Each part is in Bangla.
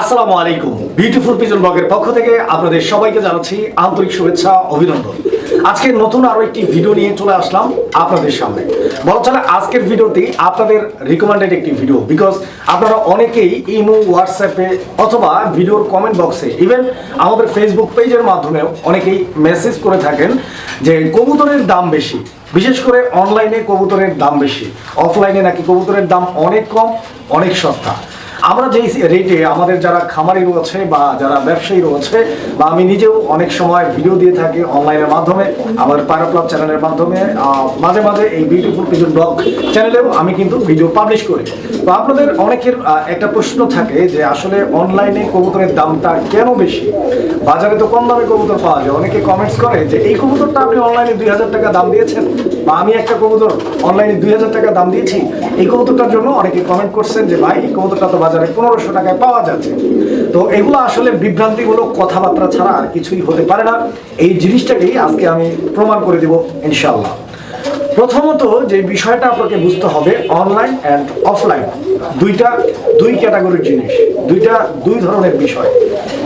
আসসালামু আলাইকুম। বিউটিফুল পিজন ব্লগের পক্ষ থেকে আপনাদের সবাইকে জানাচ্ছি আন্তরিক শুভেচ্ছা, অভিনন্দন। আজকে নতুন আরও একটি ভিডিও নিয়ে চলে আসলাম আপনাদের সামনে। বলা চলে আজকের ভিডিওটি আপনাদের রিকমেন্ডেড একটি ভিডিও বিকজ আপনারা অনেকেই ইমো হোয়াটসঅ্যাপে অথবা ভিডিওর কমেন্ট বক্সে ইভেন আমাদের ফেসবুক পেজের মাধ্যমেও অনেকেই মেসেজ করে থাকেন যে কবুতরের দাম বেশি। বিশেষ করে অনলাইনে কবুতরের দাম বেশি। অফলাইনে নাকি কবুতরের দাম অনেক কম, অনেক সস্তা। আমরা যেই রেটে আমাদের যারা খামারি রয়েছে বা যারা ব্যবসায়ী রয়েছে বা আমি নিজেও অনেক সময় ভিডিও দিয়ে থাকি অনলাইনের মাধ্যমে, আমার পায়রা ক্লাব চ্যানেলের মাধ্যমে মাঝে মাঝে এই বিউটিফুল কিছু ব্লগ চ্যানেলেও আমি কিন্তু ভিডিও পাবলিশ করি। তো আপনাদের অনেকের একটা প্রশ্ন থাকে যে আসলে অনলাইনে কবুতরের দামটা কেন বেশি? বাজারে তো কম দামে কবুতর পাওয়া যায়। অনেকে কমেন্টস করে যে এই কবুতরটা আপনি অনলাইনে দুই হাজার টাকা দাম দিয়েছেন। বা আমি একটা কবুতর অনলাইনে দুই হাজার টাকা দাম দিয়েছি, এই কবুতরটার জন্য অনেকে কমেন্ট করছেন যে, ভাই, এই কবুতরটা তো বাজারে পনেরোশো টাকায় পাওয়া যাচ্ছে। তো এগুলো আসলে বিভ্রান্তিমূলক কথাবার্তা ছাড়া আর কিছুই হতে পারে না। এই জিনিসটাকেই আজকে আমি প্রমাণ করে দেব ইনশাল্লাহ প্রথমত যে বিষয়টা আপনাকে বুঝতে হবে অনলাইন অ্যান্ড অফলাইন দুইটা, দুই ক্যাটাগরির জিনিস, দুইটা, দুই ধরনের বিষয়।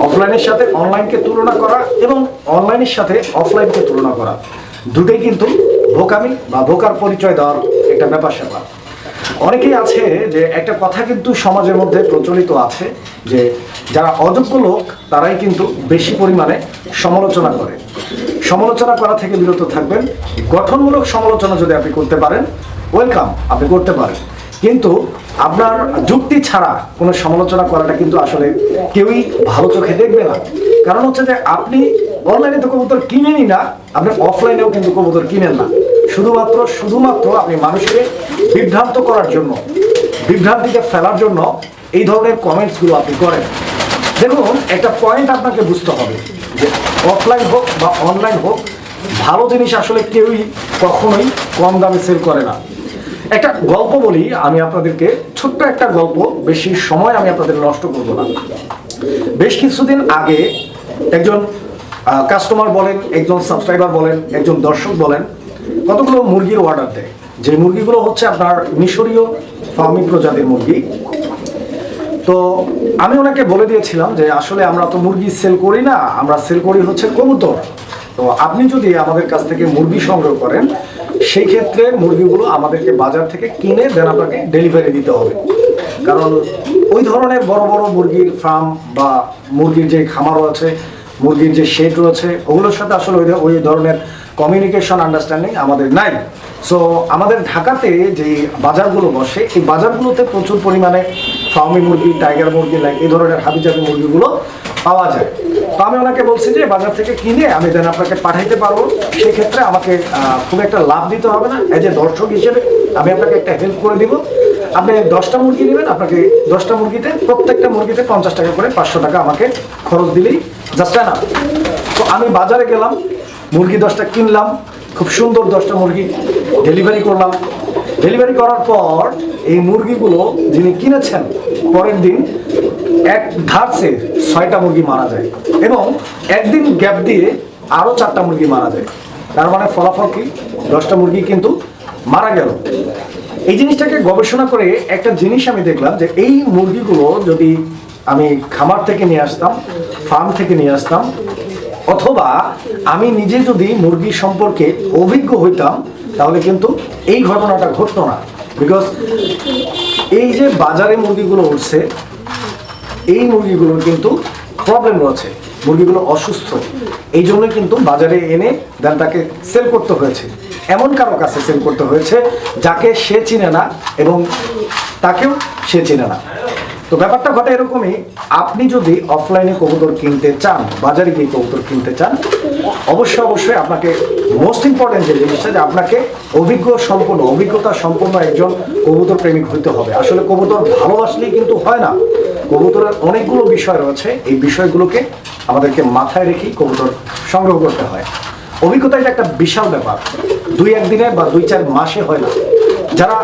অফলাইনের সাথে অনলাইনকে তুলনা করা এবং অনলাইনের সাথে অফলাইনকে তুলনা করা। দুটোই কিন্তু বোকামি বা বোকার পরিচয় দেওয়ার একটা ব্যাপার স্যাপার। অনেকেই আছে যে একটা কথা কিন্তু সমাজের মধ্যে প্রচলিত আছে যে যারা অযোগ্য লোক, তারাই কিন্তু বেশি পরিমাণে সমালোচনা করে। সমালোচনা করা থেকে বিরত থাকবেন। গঠনমূলক সমালোচনা যদি আপনি করতে পারেন ওয়েলকাম আপনি করতে পারেন। কিন্তু আপনার যুক্তি ছাড়া কোনো সমালোচনা করাটা কিন্তু আসলে কেউই ভালো চোখে দেখবে না। কারণ হচ্ছে যে আপনি অনলাইনে তো কবুতর কিনেনই না, আপনি অফলাইনেও কিন্তু কবুতর কিনেন না। শুধুমাত্র শুধুমাত্র আপনি মানুষকে বিভ্রান্ত করার জন্য, বিভ্রান্তিতে ফেলার জন্য এই ধরনের কমেন্টসগুলো আপনি করেন। দেখুন, একটা পয়েন্ট আপনাকে বুঝতে হবে যে অফলাইন হোক বা অনলাইন হোক, ভালো জিনিস আসলে কেউই কখনোই কম দামে সেল করে না। একটা গল্প বলি, আমি আপনাদেরকে ছোট্ট একটা গল্প, বেশি সময় আমি আপনাদের নষ্ট করব না। বেশ কিছুদিন আগে একজন কাস্টমার বলেন, একজন সাবস্ক্রাইবার বলেন, একজন দর্শক বলেন, কতগুলো মুরগির অর্ডার দেয়। যে মুরগিগুলো হচ্ছে আপনার মিশরীয় ফার্মি প্রজাতির মুরগি। তো আমি ওনাকে বলে দিয়েছিলাম যে, আসলে আমরা তো মুরগি সেল করি না, আমরা সেল করি হচ্ছে কবুতর। তো আপনি যদি আমাদের কাছ থেকে মুরগি সংগ্রহ করেন সেই ক্ষেত্রে মুরগিগুলো আমাদেরকে বাজার থেকে কিনে দেন আপনাকে ডেলিভারি দিতে হবে। কারণ ওই ধরনের বড় বড় মুরগির ফার্ম বা মুরগির যে খামারও আছে, মুরগির যে শেড রয়েছে, ওগুলোর সাথে আসলে ওই ওই ধরনের কমিউনিকেশন আন্ডারস্ট্যান্ডিং আমাদের নাই। সো আমাদের ঢাকাতে যে বাজারগুলো বসে, এই বাজারগুলোতে প্রচুর পরিমাণে ফার্মি মুরগি টাইগার মুরগি লাইক এই ধরনের হাবিজাবি মুরগিগুলো পাওয়া যায়। তো আমি ওনাকে বলছি যে, বাজার থেকে কিনে আমি দেন আপনাকে পাঠাইতে পারব, সেক্ষেত্রে আমাকে খুব একটা লাভ দিতে হবে না। এজ এ দর্শক হিসেবে আমি আপনাকে একটা হেল্প করে দিব। আপনি দশটা মুরগি নেবেন, আপনাকে দশটা মুরগিতে, প্রত্যেকটা মুরগিতে পঞ্চাশ টাকা করে পাঁচশো টাকা আমাকে খরচ দিলেই জাস্ট না তো আমি বাজারে গেলাম, মুরগি দশটা কিনলাম, খুব সুন্দর দশটা মুরগি ডেলিভারি করলাম। ডেলিভারি করার পর এই মুরগিগুলো যিনি কিনেছেন, পরের দিন এক ধারসে ছয়টা মুরগি মারা যায়। এবং একদিন গ্যাপ দিয়ে আরও চারটা মুরগি মারা যায়। তার মানে ফলাফল কি? দশটা মুরগি কিন্তু মারা গেল। এই জিনিসটাকে গবেষণা করে একটা জিনিস আমি দেখলাম যে এই মুরগিগুলো যদি আমি খামার থেকে নিয়ে আসতাম, ফার্ম থেকে নিয়ে আসতাম, অথবা আমি নিজে যদি মুরগি সম্পর্কে অভিজ্ঞ হইতাম, তাহলে কিন্তু এই ঘটনাটা ঘটতো না। বিকজ এই যে বাজারে মুরগিগুলো উঠছে এই মুরগিগুলোর কিন্তু প্রবলেম রয়েছে। মুরগিগুলো অসুস্থ। এই জন্য কিন্তু বাজারে এনে দেন তাকে সেল করতে হয়েছে। এমন কারও কাছে সেল করতে হয়েছে যাকে সে চিনে না এবং তাকেও সে চিনে না। তো ব্যাপারটা ঘটে এরকমই, আপনি যদি অফলাইনে কবুতর কিনতে চান, বাজারে গিয়ে কবুতর কিনতে চান অবশ্যই অবশ্যই আপনাকে মোস্ট ইম্পর্টেন্ট যে জিনিসটা যে আপনাকে অভিজ্ঞ সম্পন্ন, অভিজ্ঞতা সম্পন্ন একজন কবুতর প্রেমিক হইতে হবে। আসলে কবুতর ভালোবাসলেই কিন্তু হয় না। কবুতরের অনেকগুলো বিষয় রয়েছে। এই বিষয়গুলোকে আমাদেরকে মাথায় রেখেই কবুতর সংগ্রহ করতে হয়। অভিজ্ঞতা এটা একটা বিশাল ব্যাপার। দুই একদিনে বা দুই চার মাসে হয় না। যারা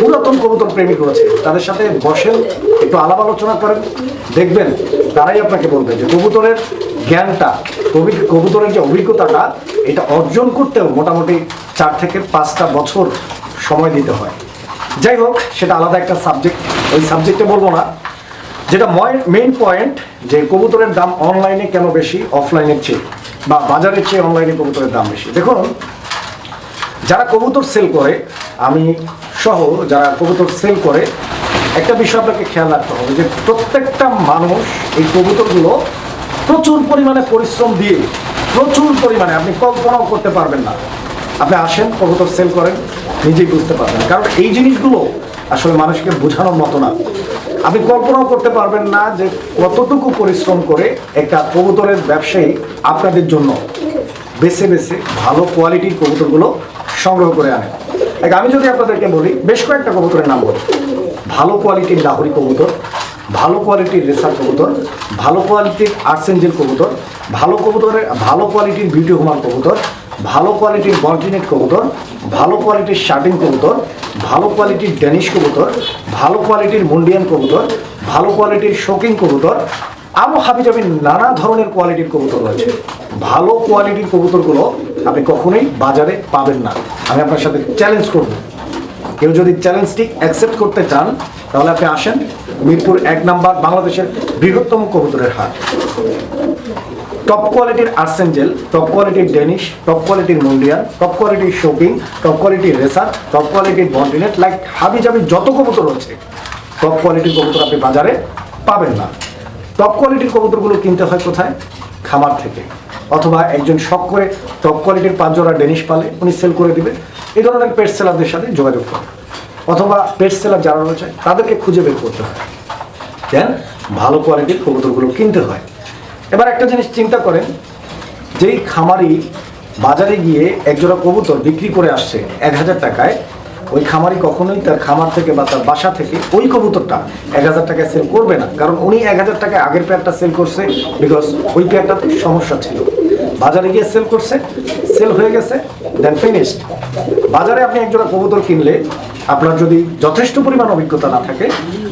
পুরাতন কবুতর প্রেমিক রয়েছে, তাদের সাথে বসেন, একটু আলাপ আলোচনা করেন, দেখবেন তারাই আপনাকে বলবে যে কবুতরের জ্ঞানটা, কবি- কবুতরের যে অভিজ্ঞতাটা, এটা অর্জন করতেও মোটামুটি চার থেকে পাঁচটা বছর সময় দিতে হয়। যাই হোক, সেটা আলাদা একটা সাবজেক্ট ওই সাবজেক্টে বলব না। যেটা মেইন পয়েন্ট যে কবুতরের দাম অনলাইনে কেন বেশি অফলাইনের চেয়ে? বা বাজারের চেয়ে অনলাইনে কবুতরের দাম বেশি? দেখুন, যারা কবুতর সেল করে, আমি সহ যারা কবুতর সেল করে, একটা বিষয় আপনাকে খেয়াল রাখতে হবে যে প্রত্যেকটা মানুষ এই কবুতরগুলো প্রচুর পরিমাণে পরিশ্রম দিয়ে, প্রচুর পরিমাণে, আপনি কল্পনাও করতে পারবেন না। আপনি আসেন, কবুতর সেল করেন, নিজেই বুঝতে পারবেন। কারণ এই জিনিসগুলো আসলে মানুষকে বোঝানোর মতো না। আপনি কল্পনাও করতে পারবেন না যে কতটুকু পরিশ্রম করে একটা কবুতরের ব্যবসায়ী আপনাদের জন্য বেছে বেছে ভালো কোয়ালিটির কবুতরগুলো সংগ্রহ করে আনে। এক, আমি যদি আপনাদেরকে বলি, বেশ কয়েকটা কবুতরের নাম বলি। ভালো কোয়ালিটির লাহরি কবুতর, ভালো কোয়ালিটির রেসার কবুতর, ভালো কোয়ালিটির আর্সেঞ্জেল কবুতর, ভালো কবুতরের, ভালো কোয়ালিটির বিউটি হুমান কবুতর ভালো কোয়ালিটির বর্জিনেট কবুতর, ভালো কোয়ালিটির শার্টিং কবুতর, ভালো কোয়ালিটির ড্যানিশ কবুতর, ভালো কোয়ালিটির মুন্ডিয়ান কবুতর, ভালো কোয়ালিটির শোকিং কবুতর আরও হাবি যাবি নানা ধরনের কোয়ালিটির কবুতর রয়েছে। ভালো কোয়ালিটির কবুতরগুলো আপনি কখনোই বাজারে পাবেন না। আমি আপনার সাথে চ্যালেঞ্জ করব। কেউ যদি চ্যালেঞ্জটি অ্যাকসেপ্ট করতে চান, তাহলে আপনি আসেন মিরপুর এক নাম্বার বাংলাদেশের বৃহত্তম কবুতরের হাট। টপ কোয়ালিটির আর্সেঞ্জেল টপ কোয়ালিটির ডেনিশ টপ কোয়ালিটির মুন্ডিয়ান টপ কোয়ালিটির শোপিং টপ কোয়ালিটির রেসার টপ কোয়ালিটির বন্ডিনেট লাইক হাবি জাবি যত কবুতর রয়েছে টপ কোয়ালিটির কবুতর আপনি বাজারে পাবেন না। টপ কোয়ালিটির কবুতরগুলো কিনতে হয় কোথায়? খামার থেকে। অথবা একজন শখ করে টপ কোয়ালিটির পাঁচ জোড়া ডেনিশ পালে উনি সেল করে দিবে। এই ধরনের পেট সেলারদের সাথে যোগাযোগ করে অথবা পেট সেলার যারা রয়েছে, তাদেরকে খুঁজে বের করতে হয়। দেন ভালো কোয়ালিটির কবুতরগুলো কিনতে হয়। এবার একটা জিনিস চিন্তা করেন, যেই খামারি বাজারে গিয়ে একজোড়া কবুতর বিক্রি করে আসছে এক হাজার টাকায়, ওই খামারি কখনোই তার খামার থেকে বা তার বাসা থেকে ওই কবুতরটা এক হাজার টাকায় সেল করবে না। কারণ উনি এক হাজার টাকায় আগের পেয়ারটা সেল করছে বিকজ ওই পেয়ারটাতে সমস্যা ছিল। বাজারে গিয়ে সেল করছে সেল হয়ে গেছে দেন ফিনিশড বাজারে আপনি একজোড়া কবুতর কিনলে আপনার যদি যথেষ্ট পরিমাণ অভিজ্ঞতা না থাকে,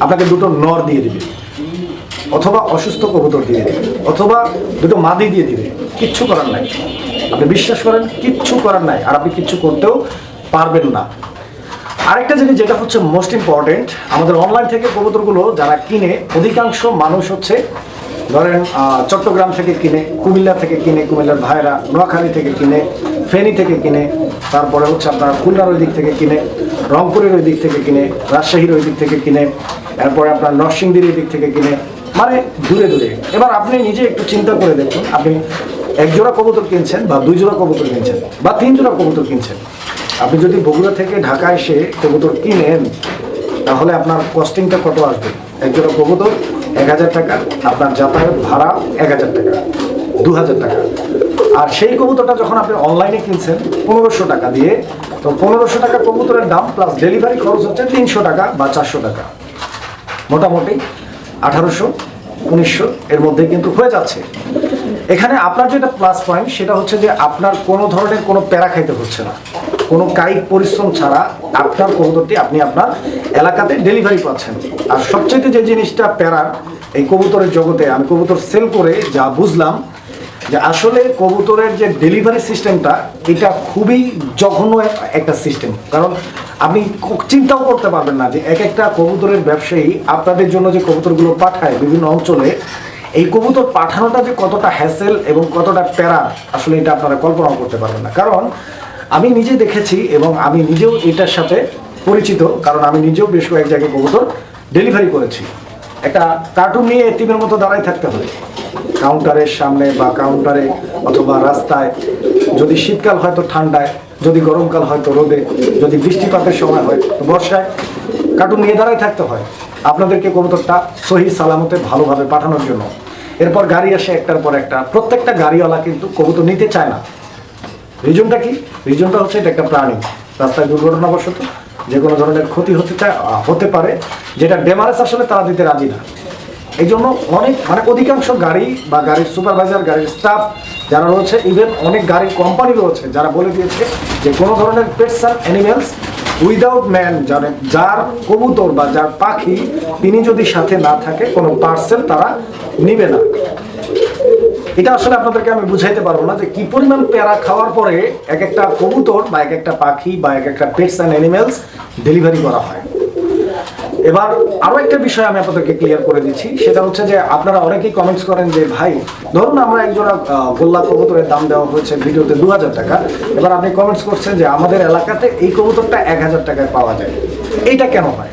আপনাকে দুটো নর দিয়ে দিবে। অথবা অসুস্থ কবুতর দিয়ে দেবে, অথবা দুটো মাদি দিয়ে দিবে, কিচ্ছু করার নাই। আপনি বিশ্বাস করেন, কিচ্ছু করার নাই, আর আপনি কিচ্ছু করতেও পারবেন না। আরেকটা জিনিস যেটা হচ্ছে মোস্ট ইম্পর্টেন্ট আমাদের অনলাইন থেকে কবুতরগুলো যারা কিনে, অধিকাংশ মানুষ হচ্ছে, ধরেন চট্টগ্রাম থেকে কিনে, কুমিল্লা থেকে কিনে, কুমিল্লার ভাইরা নোয়াখালী থেকে কিনে, ফেনী থেকে কিনে, তারপরে হচ্ছে আপনার খুলনার ওই দিক থেকে কিনে, রংপুরের ওই দিক থেকে কিনে, রাজশাহীর ওই দিক থেকে কিনে, এরপরে আপনার নরসিংদীর ওই দিক থেকে কিনে মানে দূরে দূরে। এবার আপনি নিজে একটু চিন্তা করে দেখুন, আপনি এক জোড়া কবুতর কিনছেন বা দুই জোড়া কবুতর কিনছেন বা তিন জোড়া কবুতর কিনছেন। আপনি যদি বগুড়া থেকে ঢাকা এসে কবুতর কিনেন, তাহলে আপনার কস্টিংটা কত আসবে? এক জোড়া কবুতর এক হাজার টাকা, আপনার যাতায়াত ভাড়া এক হাজার টাকা, দু হাজার টাকা। আর সেই কবুতরটা যখন আপনি অনলাইনে কিনছেন, পনেরোশো টাকা দিয়ে, তো পনেরোশো টাকা কবুতরের দাম প্লাস ডেলিভারি খরচ হচ্ছে তিনশো টাকা বা চারশো টাকা। মোটামুটি আঠারোশো, উনিশশো এর মধ্যে কিন্তু হয়ে যাচ্ছে। এখানে আপনার যেটা প্লাস পয়েন্ট সেটা হচ্ছে যে আপনার কোনো ধরনের কোনো প্যারা খাইতে হচ্ছে না। কোনো কায়িক পরিশ্রম ছাড়া আপনার কবুতরটি আপনি আপনার এলাকাতে ডেলিভারি পাচ্ছেন। আর সবচেয়ে যে জিনিসটা প্যারার এই কবুতরের জগতে, আমি কবুতর সেল করে যা বুঝলাম যে আসলে কবুতরের যে ডেলিভারি সিস্টেমটা এটা খুবই জঘন্য একটা সিস্টেম কারণ আপনি চিন্তাও করতে পারবেন না যে এক একটা কবুতরের ব্যবসায়ী আপনাদের জন্য যে কবুতরগুলো পাঠায় বিভিন্ন অঞ্চলে, এই কবুতর পাঠানোটা যে কতটা হ্যাসেল এবং কতটা প্যারা, আসলে এটা আপনারা কল্পনাও করতে পারবেন না। কারণ আমি নিজে দেখেছি এবং আমি নিজেও এটার সাথে পরিচিত, কারণ আমি নিজেও বেশ কয়েক জায়গায় কবুতর ডেলিভারি করেছি। একটা কার্টুন নিয়ে এতিমের মতো দাঁড়াই থাকতে হয় কাউন্টারের সামনে বা কাউন্টারে অথবা রাস্তায়, যদি শীতকাল হয় তো ঠান্ডায়, যদি গরমকাল হয় তো রোদে, যদি বৃষ্টিপাতের সময় হয় বর্ষায় কার্টুন নিয়ে দাঁড়ায় থাকতে হয়। আপনাদেরকে কবুতরটা সহি সালামতে ভালোভাবে পাঠানোর জন্য। এরপর গাড়ি আসে একটার পর একটা। প্রত্যেকটা গাড়িওয়ালা কিন্তু কবুতর নিতে চায় না। রিজনটা কি? রিজনটা হচ্ছে এটা একটা প্রাণী। রাস্তায় দুর্ঘটনাবশত যে কোনো ধরনের ক্ষতি হতে চায় হতে পারে, যেটা ডেমারেজ আসলে তারা দিতে রাজি না। এই জন্য অনেক মানে অধিকাংশ গাড়ি বা গাড়ির সুপারভাইজার গাড়ির স্টাফ যারা রয়েছে ইভেন অনেক গাড়ির কোম্পানি রয়েছে, যারা বলে দিয়েছে যে কোনো ধরনের pets and animals without man জানে যার কবুতর বা যার পাখি তিনি যদি সাথে না থাকে, কোনো পার্সেল তারা নিবে না। এটা আসলে আপনাদেরকে আমি বুঝাইতে পারব না যে কি পরিমাণ প্যারা খাওয়ার পরে এক একটা কবুতর বা এক একটা পাখি বা এক একটা পেটস অ্যান্ড অ্যানিমেলস ডেলিভারি করা হয়। এবার আরও একটা বিষয় আমি আপনাদেরকে ক্লিয়ার করে দিচ্ছি, সেটা হচ্ছে যে আপনারা অনেকেই কমেন্টস করেন যে, ভাই, ধরুন আমরা একজোড়া গোল্লা কবুতরের দাম দেওয়া হয়েছে ভিডিওতে দু হাজার টাকা। এবার আপনি কমেন্টস করছেন যে, আমাদের এলাকাতে এই কবুতরটা এক হাজার টাকায় পাওয়া যায়। এইটা কেন হয়?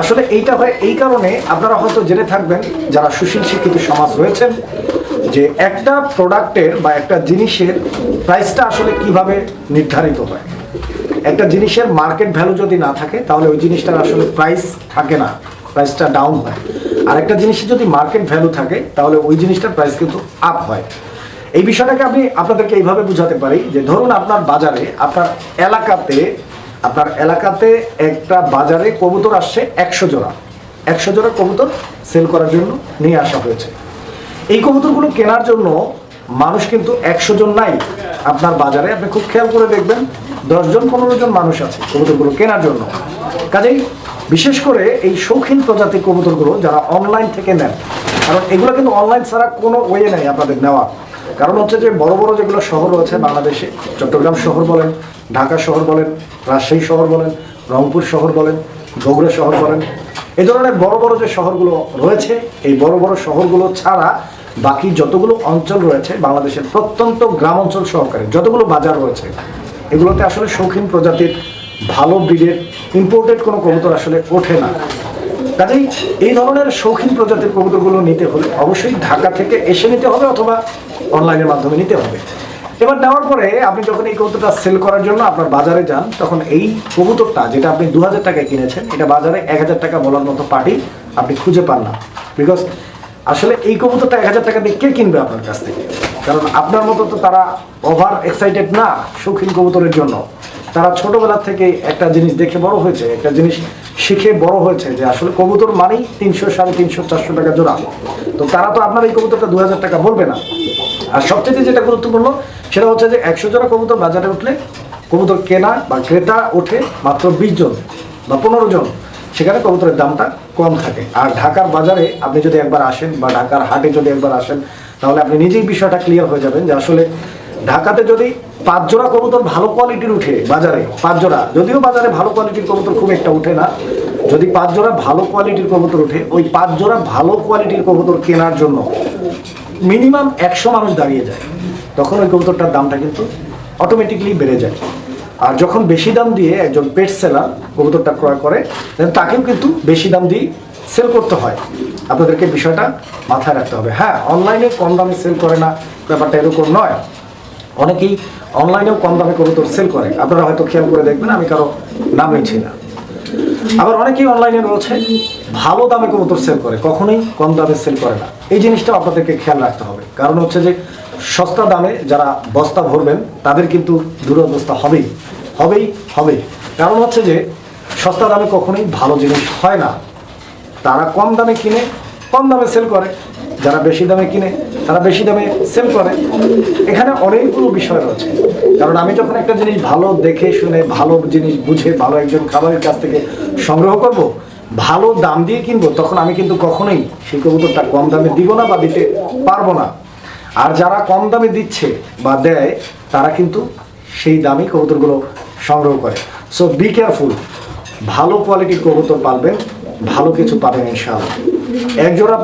আসলে এইটা হয় এই কারণে আপনারা হয়তো জেনে থাকবেন, যারা সুশীল শিক্ষিত সমাজ রয়েছেন, যে একটা প্রোডাক্টের বা একটা জিনিসের প্রাইসটা আসলে কীভাবে নির্ধারিত হয়। একটা জিনিসের মার্কেট ভ্যালু যদি না থাকে, তাহলে ওই জিনিসটার আসলে প্রাইস থাকে না প্রাইসটা ডাউন হয়। আর একটা জিনিসের যদি মার্কেট ভ্যালু থাকে, তাহলে ওই জিনিসটার প্রাইস কিন্তু আপ হয়। এই বিষয়টাকে আমি আপনাদেরকে এইভাবে বুঝাতে পারি যে ধরুন আপনার বাজারে, আপনার এলাকাতে আপনার এলাকাতে একটা বাজারে কবুতর আসছে একশো জোড়া। একশো জোড়া কবুতর সেল করার জন্য নিয়ে আসা হয়েছে। এই কবুতরগুলো কেনার জন্য মানুষ কিন্তু একশো জন নাই। আপনার বাজারে আপনি খুব খেয়াল করে দেখবেন দশজন পনেরো জন মানুষ আছে কবুতরগুলো কেনার জন্য। কাজেই বিশেষ করে এই শৌখিন প্রজাতির কবুতরগুলো যারা অনলাইন থেকে নেন, কারণ এগুলো কিন্তু অনলাইন ছাড়া কোনো ওয়ে নেই আপনাদের নেওয়া। কারণ হচ্ছে যে বড় বড় যেগুলো শহর রয়েছে বাংলাদেশে, চট্টগ্রাম শহর বলেন, ঢাকা শহর বলেন, রাজশাহী শহর বলেন, রংপুর শহর বলেন, বগুড়া শহর বলেন এই ধরনের বড় বড় যে শহরগুলো রয়েছে, এই বড় বড় শহরগুলো ছাড়া বাকি যতগুলো অঞ্চল রয়েছে, বাংলাদেশের প্রত্যন্ত গ্রাম অঞ্চল সহকারে যতগুলো বাজার রয়েছে এগুলোতে আসলে শৌখিন প্রজাতির ভালো ব্রিডের ইম্পোর্টেড কোনো কবুতর আসলে ওঠে না। কাজেই এই ধরনের শৌখিন প্রজাতির কবুতরগুলো নিতে হলে অবশ্যই ঢাকা থেকে এসে নিতে হবে অথবা অনলাইনের মাধ্যমে নিতে হবে। এবার নেওয়ার পরে আপনি যখন এই কবুতরটা সেল করার জন্য আপনার বাজারে যান, তখন এই কবুতরটা যেটা আপনি দু হাজার টাকায় কিনেছেন, এটা বাজারে এক হাজার টাকা বলার মতো পার্টি আপনি খুঁজে পান না। বিকজ আসলে এই কবুতরটা এক হাজার টাকা দিয়ে কে কিনবে আপনার কাছ থেকে? কারণ আপনার মতো তো তারা ওভার এক্সাইটেড না শৌখিন কবুতরের জন্য। তারা ছোটবেলা থেকে একটা জিনিস দেখে বড় হয়েছে, একটা জিনিস শিখে বড় হয়েছে যে আসলে কবুতর মানেই তিনশো সাড়ে তিনশো, চারশো টাকা জোড়া। তো তারা তো আপনার এই কবুতরটা দু হাজার টাকা বলবে না। আর সবচেয়ে যেটা গুরুত্বপূর্ণ, সেটা হচ্ছে যে একশো জোড়া কবুতর বাজারে উঠলে কবুতর কেনা বা ক্রেতা ওঠে মাত্র বিশ জন বা পনেরো জন। সেখানে কবুতরের দামটা কম থাকে। আর ঢাকার বাজারে আপনি যদি একবার আসেন বা ঢাকার হাটে যদি একবার আসেন তাহলে আপনি নিজেই বিষয়টা ক্লিয়ার হয়ে যাবেন যে আসলে ঢাকাতে যদি পাঁচ জোড়া কবুতর ভালো কোয়ালিটির উঠে বাজারে পাঁচ জোড়া যদিও বাজারে ভালো কোয়ালিটির কবুতর খুব একটা উঠে না, যদি পাঁচ জোড়া ভালো কোয়ালিটির কবুতর উঠে, ওই পাঁচ জোড়া ভালো কোয়ালিটির কবুতর কেনার জন্য মিনিমাম একশো মানুষ দাঁড়িয়ে যায়, তখন ওই কবুতরটার দামটা কিন্তু অটোমেটিকলি বেড়ে যায়। আর যখন বেশি দাম দিয়ে একজন পেট সেলার কবুতরটা ক্রয় করে তাকেও কিন্তু বেশি দাম দিয়ে সেল করতে হয়। আপনাদেরকে বিষয়টা মাথায় রাখতে হবে। হ্যাঁ অনলাইনে কম দামে সেল করে না, ব্যাপারটা এরকম নয়। অনেকেই অনলাইনেও কম দামে কবুতর সেল করে। আপনারা হয়তো খেয়াল করে দেখবেন, আমি কারও নাম নিচ্ছি না। আবার অনেকেই অনলাইনে রয়েছে ভালো দামে কবুতর সেল করে, কখনোই কম দামে সেল করে না। এই জিনিসটা আপনাদেরকে খেয়াল রাখতে হবে। কারণ হচ্ছে যে, সস্তা দামে যারা বস্তা ভরবেন, তাদের কিন্তু দুরবস্থা হবেই। হবেই হবেই। কারণ হচ্ছে যে, সস্তা দামে কখনোই ভালো জিনিস হয় না। তারা কম দামে কিনে, কম দামে সেল করে। যারা বেশি দামে কিনে, তারা বেশি দামে সেল করে। এখানে অনেকগুলো বিষয় রয়েছে। কারণ আমি যখন একটা জিনিস ভালো দেখে শুনে, ভালো জিনিস বুঝে, ভালো একজন খাবারের কাছ থেকে সংগ্রহ করব, ভালো দাম দিয়ে কিনবো, তখন আমি কিন্তু কখনোই সেই কবুতরটা কম দামে দিব না বা দিতে পারব না। আর যারা কম দামে দিচ্ছে বা দেয়, তারা কিন্তু সেই দামি কবুতরগুলো সংগ্রহ করে। সো বি কেয়ারফুল ভালো কোয়ালিটির কবুতর পালবেন ভালো কিছু পাবেন ইনশাআল্লাহ। এক জোড়া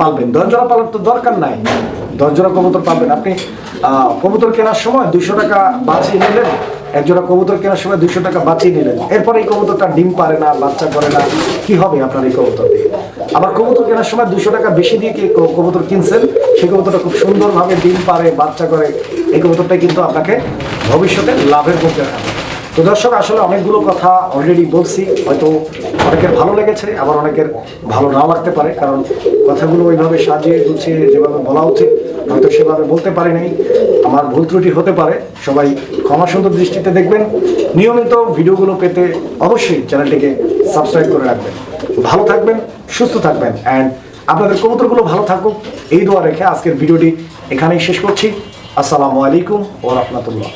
পালবেন। দশ জোড়া পালার তো দরকার নাই। দশ জোড়া কবুতর পাবেন আপনি কবুতর কেনার সময় দুইশো টাকা বাঁচিয়ে নিলেন। এক জোড়া কবুতর কেনার সময় দুইশো টাকা বাঁচিয়ে নিলেন। এরপরে এই কবুতরটা ডিম পারে না, বাচ্চা করে না। কি হবে আপনার এই কবুতর দিয়ে? আবার কবুতর কেনার সময় দুইশো টাকা বেশি দিয়ে কবুতর কিনছেন? সেই কবুতরটা খুব সুন্দরভাবে ডিম পারে, বাচ্চা করে। এই কবুতরটাই কিন্তু আপনাকে ভবিষ্যতে লাভের মুখ দেখাবে তো দর্শক, আসলে অনেকগুলো কথা অলরেডি বলছি। হয়তো অনেকের ভালো লেগেছে, আবার অনেকের ভালো নাও লাগতে পারে, কারণ কথাগুলো ওইভাবে সাজিয়ে গুছিয়ে যেভাবে বলা উচিত, হয়তো সেভাবে বলতে পারি নাই। আমার ভুল ত্রুটি হতে পারে, সবাই ক্ষমা সুন্দর দৃষ্টিতে দেখবেন। নিয়মিত ভিডিওগুলো পেতে অবশ্যই চ্যানেলটিকে সাবস্ক্রাইব করে রাখবেন। ভালো থাকবেন, সুস্থ থাকবেন অ্যান্ড আপনাদের কবুতরগুলো ভালো থাকুক। এই দোয়া রেখে আজকের ভিডিওটি এখানেই শেষ করছি। আসসালামু আলাইকুম ও রহমতুল্লাহ।